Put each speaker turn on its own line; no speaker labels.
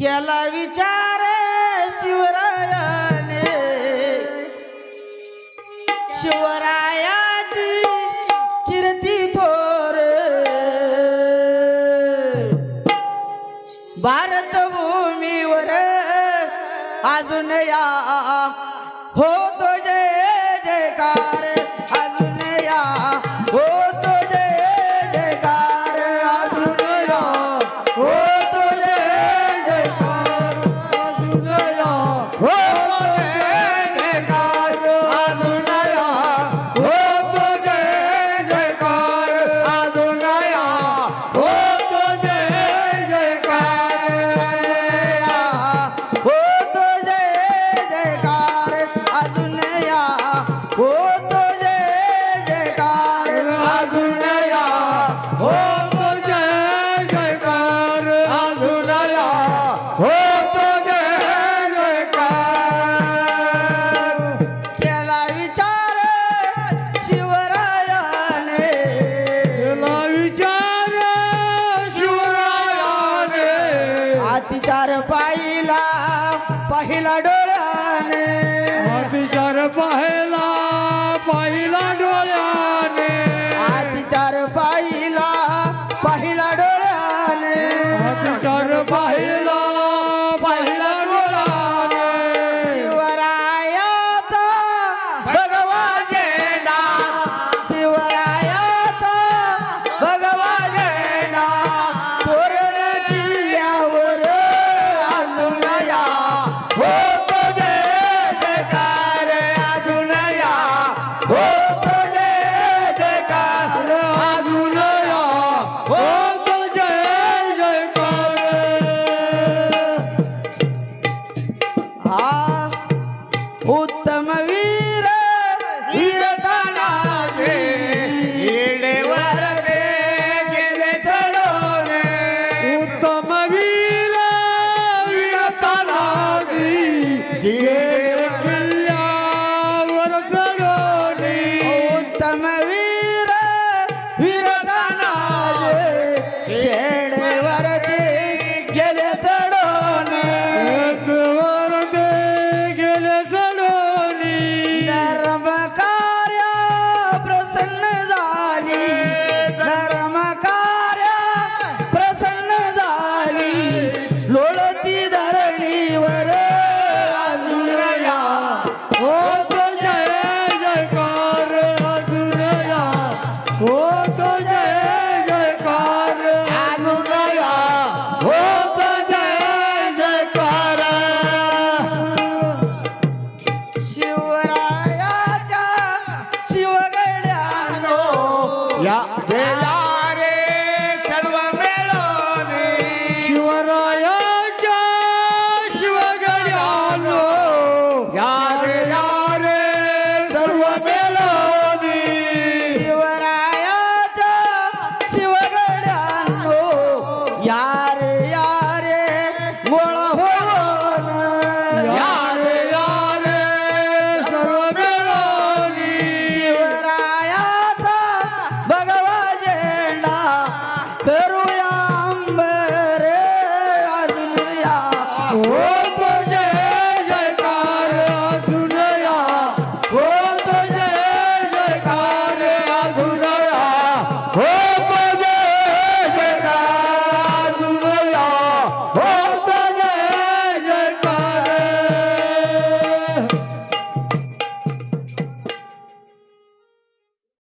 याला विचार शिवरायाने. शिवरायाची कीर्ती थोर. भारत भूमीवर अजून या. होतो जय जयकार. पहिला पाहिला
पाहिला डोळ्याने.
हा पाहिला पाहिला ¡Futamos bien!
Oh!